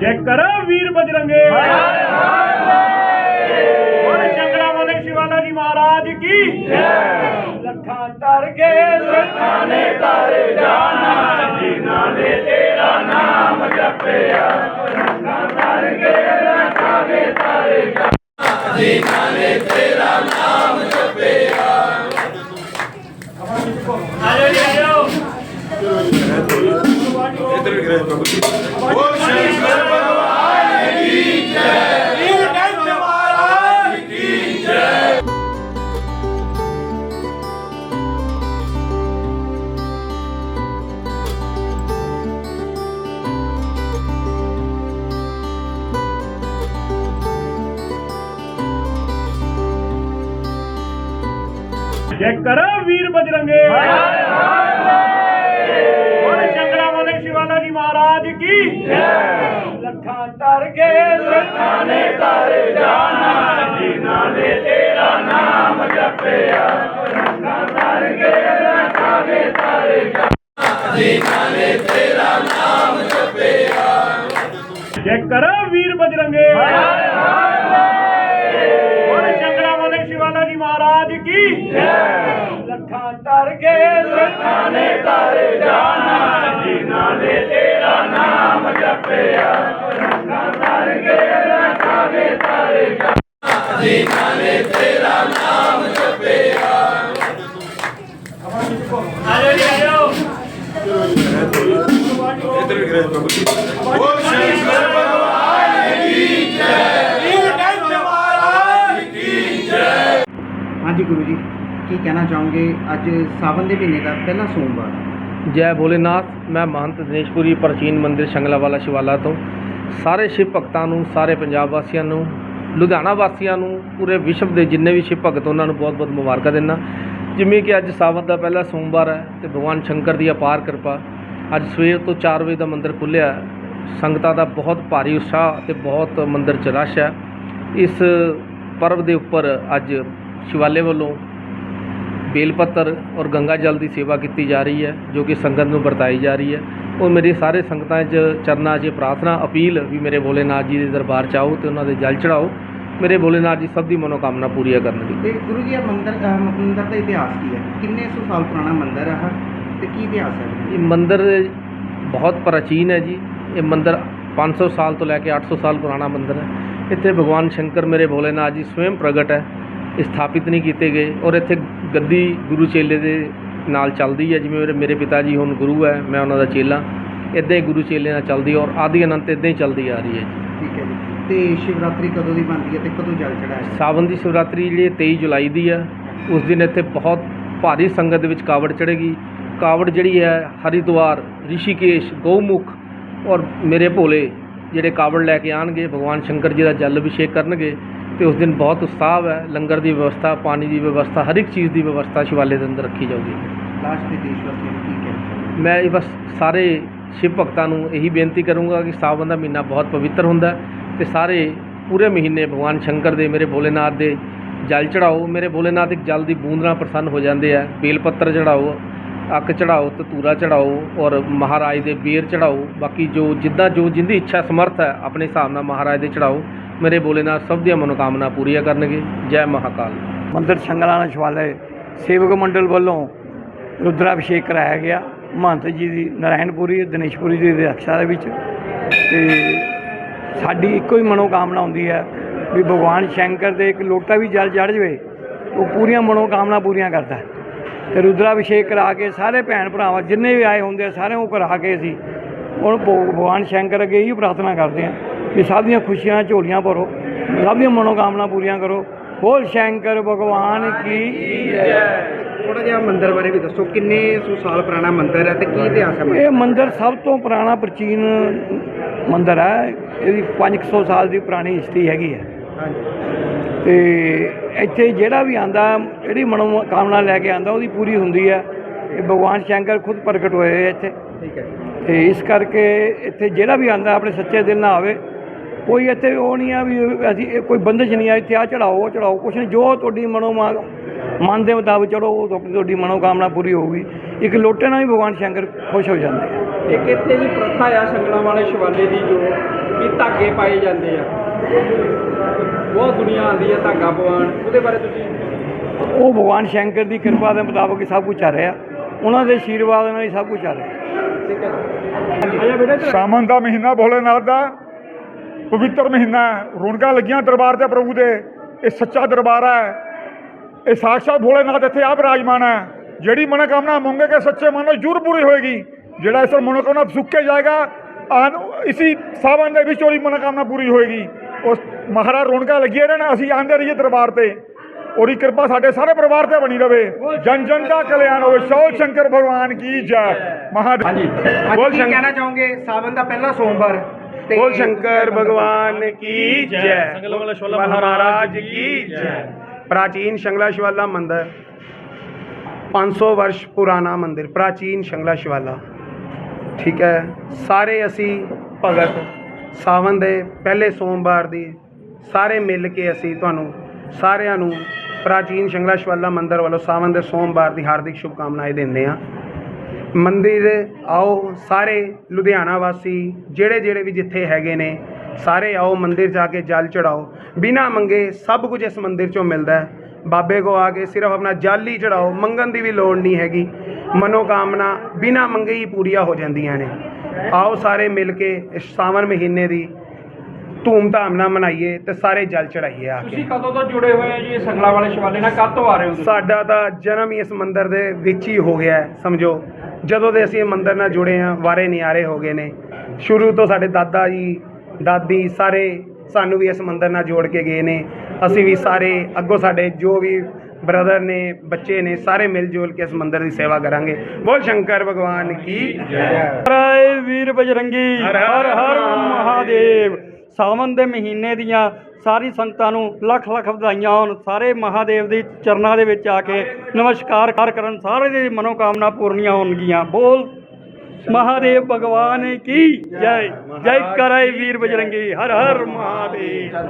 ਜੈ ਕਰ ਵੀਰ ਬਜਰੰਗੇ। ਬੋਲੇ ਸ਼ੰਕਰਾ ਬੋਲੇ ਸ਼ਿਵਾਲਾ ਜੀ ਮਹਾਰਾਜ ਕੀ? ਲੱਖਾਂ ਤਰ ਕੇ ਲੱਖਾਂ ਨੇ ਤਰ ਜਾਣਾ, ਜਿਨ੍ਹਾਂ ਨੇ ਤੇਰਾ ਨਾਮ ਜਪਿਆ। ਲੱਖਾਂ ਤਰ ਕੇ ਲੱਖਾਂ ਨੇ ਤਰ ਜਾਣਾ, ਜਿਨ੍ਹਾਂ ਨੇ ਤੇਰਾ ਨਾਮ ਜਪਿਆ। ਆਜੋ ਜੀ, ਆਜੋ। ਜੈ। ਕਰ ਵੀਰ ਬਜਰੰਗੇ। ਬੋਲੇ ਸ਼ੰਕਰਾ ਬੋਲੇ ਸ਼ਿਵਾਲਾ ਜੀ ਮਹਾਰਾਜ ਕੀ? ਲੱਖਾਂ ਤਰ ਕੇ ਲੱਖਾਂ ਨੇ ਤਰ ਜਾਣਾ, ਜਿਨ੍ਹਾਂ ਨੇ ਤੇਰਾ ਨਾਮ ਜਪਿਆ। ਲੱਖਾਂ ਤਰ ਕੇ ਲੱਖਾਂ ਨੇ ਤਰ ਜਾਣਾ, ਜਿਨ੍ਹਾਂ ਨੇ ਤੇਰਾ ਨਾਮ ਜਪਿਆ। ਜੈ ਕਰ ਵੀਰ ਬਜਰੰਗੇ। ਲੱਖਾਂ ਤਰ ਕੇ ਲੱਖਾਂ ਨੇ ਤਰ ਜਾਣਾ ਜਿਨ੍ਹਾਂ ਨੇ ਤੇਰਾ ਨਾਮ ਜਪਿਆ। ਲੱਖਾਂ ਤਰ ਕੇ ਲੱਖਾਂ ਨੇ ਤਰ ਜਾਣਾ ਜਿਨ੍ਹਾਂ ਨੇ ਤੇਰਾ ਨਾਮ ਜਪਿਆ। ਆਜੋ ਜੀ ਆਜੋ। ਹਾਂਜੀ ਗੁਰੂ ਜੀ। ਕੀ ਕਹਿਣਾ ਚਾਹੋਗੇ? ਅੱਜ ਸਾਵਨ ਦੇ ਮਹੀਨੇ ਦਾ ਪਹਿਲਾ ਸੋਮਵਾਰ। ਜੈ ਭੋਲੇਨਾਥ, ਮੈਂ ਮਹੰਤ ਦਿਨੇਸ਼ਪੁਰੀ ਪ੍ਰਾਚੀਨ ਮੰਦਿਰ ਸ਼ੰਗਲਾਵਾਲਾ ਸ਼ਿਵਾਲਾ ਤੋਂ। ਸਾਰੇ ਸ਼ਿਵ ਭਗਤਾਂ ਨੂੰ, ਸਾਰੇ ਪੰਜਾਬ ਵਾਸੀਆਂ ਨੂੰ, ਲੁਧਿਆਣਾ ਵਾਸੀਆਂ ਨੂੰ, ਪੂਰੇ ਵਿਸ਼ਵ ਦੇ ਜਿੰਨੇ ਵੀ ਸ਼ਿਵ ਭਗਤ ਉਹਨਾਂ ਨੂੰ ਬਹੁਤ-ਬਹੁਤ ਮੁਬਾਰਕਾਂ ਦਿੰਦਾ। ਜਿਵੇਂ ਕਿ ਅੱਜ ਸਾਵਨ ਦਾ ਪਹਿਲਾ ਸੋਮਵਾਰ ਹੈ ਤੇ ਭਗਵਾਨ ਸ਼ੰਕਰ ਦੀ ਅਪਾਰ ਕਿਰਪਾ। ਅੱਜ ਸਵੇਰ ਤੋਂ 4 ਵਜੇ ਦਾ ਮੰਦਿਰ ਖੁੱਲਿਆ ਸੰਗਤਾਂ ਦਾ ਬਹੁਤ ਭਾਰੀ ਉਤਸ਼ਾਹ ਤੇ ਬਹੁਤ ਮੰਦਿਰ 'ਚ ਰਸ਼ ਹੈ। ਇਸ ਪਰਵ ਦੇ ਉੱਪਰ ਅੱਜ ਸ਼ਿਵਾਲੇ ਵੱਲੋਂ ਬੇਲ ਪੱਤਰ ਔਰ ਗੰਗਾ ਜਲ ਦੀ ਸੇਵਾ ਕੀਤੀ ਜਾ ਰਹੀ ਹੈ ਜੋ ਕਿ ਸੰਗਤ ਨੂੰ ਵਰਤਾਈ ਜਾ ਰਹੀ ਹੈ। ਉਹ ਮੇਰੀ ਸਾਰੇ ਸੰਗਤਾਂ 'ਚ ਚਰਨਾਂ 'ਚ ਪ੍ਰਾਰਥਨਾ ਅਪੀਲ ਵੀ ਮੇਰੇ ਭੋਲੇਨਾਥ ਜੀ ਦੇ ਦਰਬਾਰ 'ਚ ਆਓ ਤੇ ਉਹਨਾਂ ਦੇ ਜਲ ਚੜਾਓ ਮੇਰੇ ਭੋਲੇਨਾਥ ਜੀ ਸਭ ਦੀ ਮਨੋਕਾਮਨਾ ਪੂਰੀਆਂ ਕਰਨਗੇ। ਤੇ ਗੁਰੂ ਜੀ ਇਹ ਮੰਦਿਰ ਅਹ ਮੰਦਿਰ ਦਾ ਇਤਿਹਾਸ ਕੀ ਹੈ? ਕਿੰਨੇ ਸੌ ਸਾਲ ਪੁਰਾਣਾ ਮੰਦਿਰ ਹੈ ਤੇ ਕੀ ਇਤਿਹਾਸ ਹੈ? ਇਹ ਮੰਦਿਰ ਬਹੁਤ ਪ੍ਰਾਚੀਨ ਹੈ ਜੀ। ਇਹ ਮੰਦਿਰ 500 ਸਾਲ ਤੋਂ ਲੈ ਕੇ 800 ਸਾਲ ਪੁਰਾਣਾ ਮੰਦਿਰ ਹੈ। ਇੱਥੇ ਭਗਵਾਨ ਸ਼ੰਕਰ ਮੇਰੇ ਭੋਲੇਨਾਥ ਜੀ ਸਵੈਮ ਪ੍ਰਗਟ ਹੈ। ਇਹ ਸਥਾਪਿਤ ਨਹੀਂ ਕੀਤੇ ਗਏ ਔਰ ਇੱਥੇ ਗੱਦੀ ਗੁਰੂ ਚੇਲੇ ਦੇ ਨਾਲ ਚੱਲਦੀ ਹੈ ਜਿਵੇਂ ਮੇਰੇ- ਮੇਰੇ ਪਿਤਾ ਜੀ ਹੁਣ ਗੁਰੂ ਹੈ ਮੈਂ ਉਹਨਾਂ ਦਾ ਚੇਲਾ। ਇੱਦਾਂ ਹੀ ਗੁਰੂ ਚੇਲੇ ਨਾਲ ਚੱਲਦੀ ਔਰ ਆਦਿ ਅਨੰਤ ਇੱਦਾਂ ਹੀ ਚੱਲਦੀ ਆ ਰਹੀ ਹੈ ਜੀ। ਠੀਕ ਹੈ ਜੀ। ਤੇ ਸ਼ਿਵਰਾਤਰੀ ਕਦੋਂ ਦੀ ਬਣਦੀ ਹੈ ਤੇ ਕਦੋਂ ਜਲ ਚੜਾਇਆ ਸਾਵਨ ਦੀ ਸ਼ਿਵਰਾਤਰੀ ਜਿਹੜੀ ਹੈ 23 ਜੁਲਾਈ ਦੀ ਹੈ। ਉਸ ਦਿਨ ਇੱਥੇ ਬਹੁਤ ਭਾਰੀ ਸੰਗਤ ਦੇ ਵਿੱਚ ਕਾਵੜ ਚੜ੍ਹੇਗੀ। ਕਾਵੜ ਜਿਹੜੀ ਹੈ ਹਰਿਦੁਆਰ ਰਿਸ਼ੀਕੇਸ਼ ਗਊਮੁਖ ਔਰ ਮੇਰੇ ਭੋਲੇ ਜਿਹੜੇ ਕਾਵੜ ਲੈ ਕੇ ਆਣਗੇ ਭਗਵਾਨ ਸ਼ੰਕਰ ਜੀ ਦਾ ਜਲ ਅਭਿਸ਼ੇਕ ਕਰਨਗੇ। ਤੇ ਉਸ ਦਿਨ ਬਹੁਤ ਉਤਸ਼ਾਹ ਹੈ। ਲੰਗਰ ਦੀ ਵਿਵਸਥਾ ਪਾਣੀ ਦੀ ਵਿਵਸਥਾ ਹਰ ਇੱਕ ਚੀਜ਼ ਦੀ ਵਿਵਸਥਾ ਸ਼ਿਵਾਲੇ ਦੇ ਅੰਦਰ ਰੱਖੀ ਜਾਊਗੀ। ਲਾਸਟ ਦੇ ਦੇਸ਼ ਵਾਸੀਆਂ ਨੂੰ ਕੀ ਕਹਿਣਾ ਮੈਂ ਇਹ ਬਸ ਸਾਰੇ ਸ਼ਿਵ ਭਗਤਾਂ ਨੂੰ ਇਹੀ ਬੇਨਤੀ ਕਰੂੰਗਾ ਕਿ ਸਾਵਨ ਦਾ ਮਹੀਨਾ ਬਹੁਤ ਪਵਿੱਤਰ ਹੁੰਦਾ ਤੇ ਸਾਰੇ ਪੂਰੇ ਮਹੀਨੇ ਭਗਵਾਨ ਸ਼ੰਕਰ ਦੇ ਮੇਰੇ ਭੋਲੇਨਾਥ ਦੇ ਜਲ ਚੜਾਓ ਮੇਰੇ ਭੋਲੇਨਾਥ ਇੱਕ ਜਲ ਦੀ ਬੂੰਦ ਨਾਲ ਪ੍ਰਸੰਨ ਹੋ ਜਾਂਦੇ ਆ। ਬੇਲ ਪੱਤਰ ਚੜਾਓ ਅੱਕ ਚੜਾਓ ਤਤੂਰਾ ਚੜਾਓ ਔਰ ਮਹਾਰਾਜ ਦੇ ਬੇਰ ਚੜਾਓ ਬਾਕੀ ਜੋ ਜਿੱਦਾਂ ਜੋ ਜਿੰਦੀ ਇੱਛਾ ਸਮਰਥ ਹੈ ਆਪਣੇ ਹਿਸਾਬ ਨਾਲ ਮਹਾਰਾਜ ਦੇ ਚੜਾਓ ਮੇਰੇ ਭੋਲੇਨਾਥ ਸਭ ਦੀਆਂ ਮਨੋਕਾਮਨਾ ਪੂਰੀਆਂ ਕਰਨਗੇ। ਜੈ ਮਹਾਕਾਲ। ਮੰਦਰ ਸ਼ੰਗਲਾਨਾ ਸ਼ਿਵਾਲय ਸੇਵਕ ਮੰਡਲ ਵੱਲੋਂ ਰੁਦਰਾਭਿਸ਼ੇਕ ਕਰਾਇਆ ਗਿਆ। ਮਹੰਤ ਜੀ ਦੀ ਨਾਰਾਇਣਪੁਰੀ ਦਿਨੇਸ਼ਪੁਰੀ ਦੀ ਅਧਿਕਸ਼ਤਾ ਦੇ ਵਿੱਚ। ਤੇ ਸਾਡੀ ਇੱਕੋ ਹੀ ਮਨੋਕਾਮਨਾ ਹੁੰਦੀ ਹੈ ਵੀ ਭਗਵਾਨ ਸ਼ੰਕਰ ਦੇ ਇੱਕ ਲੋਟਾ ਵੀ ਜਲ ਚੜ੍ਹ ਜਾਵੇ, ਉਹ ਪੂਰੀਆਂ ਮਨੋਕਾਮਨਾ ਪੂਰੀਆਂ ਕਰਦਾ ਹੈ। ਤੇ ਰੁਦਰਾਭਿਸ਼ੇਕ ਕਰਾ ਕੇ ਸਾਰੇ ਭੈਣ ਭਰਾਵਾਂ, ਜਿੰਨੇ ਵੀ ਆਏ ਹੁੰਦੇ ਆ, ਸਾਰਿਆਂ ਨੂੰ ਕਰਾ ਕੇ ਅਸੀਂ ਹੁਣ ਭਗਵਾਨ ਸ਼ੰਕਰ ਅੱਗੇ ਇਹੀ ਪ੍ਰਾਰਥਨਾ ਕਰਦੇ ਹਾਂ। ਕਿ ਸਭ ਦੀਆਂ ਖੁਸ਼ੀਆਂ ਝੋਲੀਆਂ ਭਰੋ ਸਭ ਦੀਆਂ ਮਨੋਕਾਮਨਾ ਪੂਰੀਆਂ ਕਰੋ। ਬੋਲ ਸ਼ੰਕਰ ਭਗਵਾਨ ਕੀ ਜੈ। ਥੋੜਾ ਜਿਹਾ ਮੰਦਿਰ ਬਾਰੇ ਵੀ ਦੱਸੋ ਕਿੰਨੇ ਸੌ ਸਾਲ ਪੁਰਾਣਾ ਮੰਦਿਰ ਹੈ ਤੇ ਕੀ ਇਤਿਹਾਸ ਹੈ ਇਹ ਮੰਦਿਰ ਸਭ ਤੋਂ ਪੁਰਾਣਾ ਪ੍ਰਾਚੀਨ ਮੰਦਿਰ ਹੈ। ਇਹਦੀ 500 ਸਾਲ ਦੀ ਪੁਰਾਣੀ ਹਿਸਟਰੀ ਹੈਗੀ ਹੈ। ਹਾਂਜੀ। ਤੇ ਇੱਥੇ ਜਿਹੜਾ ਵੀ ਆਂਦਾ ਜਿਹੜੀ ਮਨੋ ਕਾਮਨਾ ਲੈ ਕੇ ਆਂਦਾ ਉਹਦੀ ਪੂਰੀ ਹੁੰਦੀ ਹੈ। ਇਹ ਭਗਵਾਨ ਸ਼ੰਕਰ ਖੁਦ ਪ੍ਰਗਟ ਹੋਏ ਇੱਥੇ। ਠੀਕ ਹੈ ਤੇ ਇਸ ਕਰਕੇ ਇੱਥੇ ਜਿਹੜਾ ਵੀ ਆਂਦਾ ਆਪਣੇ ਸੱਚੇ ਦਿਲ ਨਾਲ ਆਵੇ ਕੋਈ ਇੱਥੇ ਉਹ ਨਹੀਂ ਆ ਵੀ ਅਸੀਂ ਇਹ ਕੋਈ ਬੰਦਸ਼ ਨਹੀਂ ਆ ਇੱਥੇ ਆ ਚੜਾਓ ਉਹ ਚੜਾਓ ਕੁਛ ਨਹੀਂ। ਜੋ ਤੁਹਾਡੀ ਮਨੋ ਮਨ ਦੇ ਮੁਤਾਬਕ ਚੜੋ ਉਹ ਤੁਹਾਡੀ ਤੁਹਾਡੀ ਮਨੋਕਾਮਨਾ ਪੂਰੀ ਹੋਊਗੀ। ਇੱਕ ਲੋਟੇ ਨਾਲ ਵੀ ਭਗਵਾਨ ਸ਼ੰਕਰ ਖੁਸ਼ ਹੋ ਜਾਂਦੇ ਆ। ਇੱਕ ਇੱਥੇ ਦੀ ਪ੍ਰਥਾ ਆ ਸੰਗਲਾਂ ਵਾਲੇ ਸ਼ਿਵਾਲੇ ਦੀ ਜੋ ਵੀ ਧਾਗੇ ਪਾਏ ਜਾਂਦੇ ਆ। ਬਹੁਤ ਦੁਨੀਆ ਆਉਂਦੀ ਹੈ ਧਾਗਾ ਪਵਾਉਣ। ਉਹਦੇ ਬਾਰੇ ਤੁਸੀਂ ਉਹ ਭਗਵਾਨ ਸ਼ੰਕਰ ਦੀ ਕਿਰਪਾ ਦੇ ਮੁਤਾਬਕ ਸਭ ਕੁਝ ਚੱਲ ਰਿਹਾ। ਉਹਨਾਂ ਦੇ ਆਸ਼ੀਰਵਾਦ ਨਾਲ ਹੀ ਸਭ ਕੁਝ ਚੱਲ ਰਿਹਾ। ਆ। ਸਾਵਣ ਦਾ ਮਹੀਨਾ ਭੋਲੇਨਾਥ ਦਾ। ਪਵਿੱਤਰ ਮਹੀਨਾ ਹੈ। ਰੌਣਕਾਂ ਲੱਗੀਆਂ ਦਰਬਾਰ ਤੇ ਪ੍ਰਭੂ ਦੇ। ਇਹ ਸੱਚਾ ਦਰਬਾਰ ਹੈ। ਇਹ ਸਾਖਸ਼ਾਤ ਭੋਲੇਨਾਥ ਇੱਥੇ ਆਪ ਰਾਜਮਾਨ ਹੈ। ਜਿਹੜੀ ਮਨੋਕਾਮਨਾ ਮੰਗੇਗੇ ਸੱਚੇ ਮਨ ਨਾਲ ਜ਼ਰੂਰ ਪੂਰੀ ਹੋਏਗੀ ਜਿਹੜਾ ਇਸ ਮਨੋਕਾਮਨਾ ਸੁੱਕ ਕੇ ਜਾਏਗਾ ਆਨ ਇਸੀ ਸਾਵਣ ਦੇ ਵਿੱਚ ਉਹਦੀ ਮਨੋਕਾਮਨਾ ਪੂਰੀ ਹੋਏਗੀ। ਉਸ ਮਹਾਰਾਜ ਰੌਣਕਾਂ ਲੱਗੀਆਂ ਰਹਿਣ ਅਸੀਂ ਆਂਦੇ ਰਹੀਏ ਦਰਬਾਰ ਤੇ। ਉਹਦੀ ਕਿਰਪਾ ਸਾਡੇ ਸਾਰੇ ਪਰਿਵਾਰ ਤੇ ਬਣੀ ਰਵੇ। ਜਨ ਜਨ ਦਾ ਕਲਿਆਣ ਹੋਵੇ। ਸ਼ੌਲ ਸ਼ੰਕਰ ਭਗਵਾਨ ਕੀ ਜੈ। ਮਹਾਦੇਵ ਅੱਜ ਬੋਲ ਕੀ ਸ਼ੰਕਰ ਕਹਿਣਾ ਚਾਹੋਗੇ? ਸਾਵਨ ਦਾ ਪਹਿਲਾ ਸੋਮਵਾਰ। ਤੇ बोल शंकर भगवान की जय महाराज की जय प्राचीन शंगला शिवाला मंदिर 500 वर्ष पुराना मंदिर प्राचीन शंगला शिवाला ਠੀਕ ਹੈ ਸਾਰੇ ਅਸੀਂ ਭਗਤ ਸਾਵਨ ਦੇ ਪਹਿਲੇ ਸੋਮਵਾਰ ਦੀ ਸਾਰੇ ਮਿਲ ਕੇ ਅਸੀਂ ਤੁਹਾਨੂੰ ਸਾਰਿਆਂ ਨੂੰ ਪ੍ਰਾਚੀਨ ਸ਼ੰਗਲਾ ਸ਼ਿਵਾਲਾ ਮੰਦਿਰ ਵੱਲੋਂ ਸਾਵਨ ਦੇ ਸੋਮਵਾਰ ਦੀ ਹਾਰਦਿਕ ਸ਼ੁਭਕਾਮਨਾਵਾਂ ਦਿੰਦੇ ਹਾਂ ਮੰਦਿਰ ਆਓ ਸਾਰੇ ਲੁਧਿਆਣਾ ਵਾਸੀ ਜਿਹੜੇ ਜਿਹੜੇ ਵੀ ਜਿੱਥੇ ਹੈਗੇ ਨੇ ਸਾਰੇ ਆਓ ਮੰਦਿਰ ਜਾ ਕੇ ਜਲ ਚੜਾਓ। ਬਿਨਾ ਮੰਗੇ ਸਭ ਕੁਝ ਇਸ ਮੰਦਿਰ ਚੋਂ ਮਿਲਦਾ ਹੈ। ਬਾਬੇ ਕੋ ਆ ਕੇ ਸਿਰਫ ਆਪਣਾ ਜਲ ਹੀ ਚੜਾਓ ਮੰਗਣ ਦੀ ਵੀ ਲੋੜ ਨਹੀਂ ਹੈਗੀ। ਮਨੋਕਾਮਨਾ ਬਿਨਾ ਮੰਗੇ ਹੀ ਪੂਰੀਆਂ ਹੋ ਜਾਂਦੀਆਂ ਨੇ। ਆਓ ਸਾਰੇ ਮਿਲ ਕੇ ਇਸ ਸਾਵਨ ਮਹੀਨੇ ਦੀ ਧੂਮ-ਧਾਮ ਨਾਲ ਮਨਾਈਏ ਤੇ ਸਾਰੇ ਜਲ ਚੜਾਈਏ ਆ ਕੇ। ਤੁਸੀਂ ਕਦੋਂ ਤੋਂ ਜੁੜੇ ਹੋਏ ਹੋ ਜੀ ਸੰਗਲਾ ਵਾਲੇ ਸ਼ਿਵਾਲੇ ਨਾਲ? ਕਦ ਤੋਂ ਆ ਰਹੇ ਹੋ ਤੁਸੀਂ? ਸਾਡਾ ਤਾਂ ਜਨਮ ਹੀ ਇਸ ਮੰਦਿਰ ਦੇ ਵਿੱਚ ਹੀ ਹੋ ਗਿਆ ਸਮਝੋ। ਜਦੋਂ ਦੇ ਅਸੀਂ ਇਹ ਮੰਦਿਰ ਨਾਲ ਜੁੜੇ ਹਾਂ ਵਾਰੇ ਨਿਆਰੇ ਹੋ ਗਏ ਨੇ। ਸ਼ੁਰੂ ਤੋਂ ਸਾਡੇ ਦਾਦਾ ਜੀ ਦਾਦੀ ਸਾਰੇ ਸਾਨੂੰ ਵੀ ਇਸ ਮੰਦਿਰ ਨਾਲ ਜੋੜ ਕੇ ਗਏ ਨੇ। ਅਸੀਂ ਵੀ ਸਾਰੇ ਅੱਗੋਂ ਸਾਡੇ ਜੋ ਵੀ ਬ੍ਰਦਰ ਨੇ ਬੱਚੇ ਨੇ ਸਾਰੇ ਮਿਲ ਜੁਲ ਕੇ ਇਸ ਮੰਦਿਰ ਦੀ ਸੇਵਾ ਕਰਾਂਗੇ। ਬੋਲ ਸ਼ੰਕਰ ਭਗਵਾਨ ਕੀ ਜੈ। ਰਾਏ ਵੀਰ ਬਜਰੰਗੀ ਹਰ ਹਰ ਮਹਾਦੇਵ। ਸਾਵਨ ਦੇ ਮਹੀਨੇ ਦੀਆਂ ਸਾਰੀ ਸੰਗਤਾਂ ਨੂੰ ਲੱਖ ਲੱਖ ਵਧਾਈਆਂ ਹੋਣ। ਸਾਰੇ ਮਹਾਦੇਵ ਦੇ ਚਰਨਾਂ ਦੇ ਵਿੱਚ ਆ ਕੇ ਨਮਸਕਾਰ ਕਰ ਕਰਨ, ਸਾਰੇ ਦੀ ਮਨੋਕਾਮਨਾ ਪੂਰਨੀਆਂ ਹੋਣਗੀਆਂ। ਬੋਲ ਮਹਾਦੇਵ ਭਗਵਾਨ ਕੀ? ਜੈ ਜੈ ਕਰਾਏ ਵੀਰ ਬਜਰੰਗੀ। ਹਰ ਹਰ ਮਹਾਦੇਵ।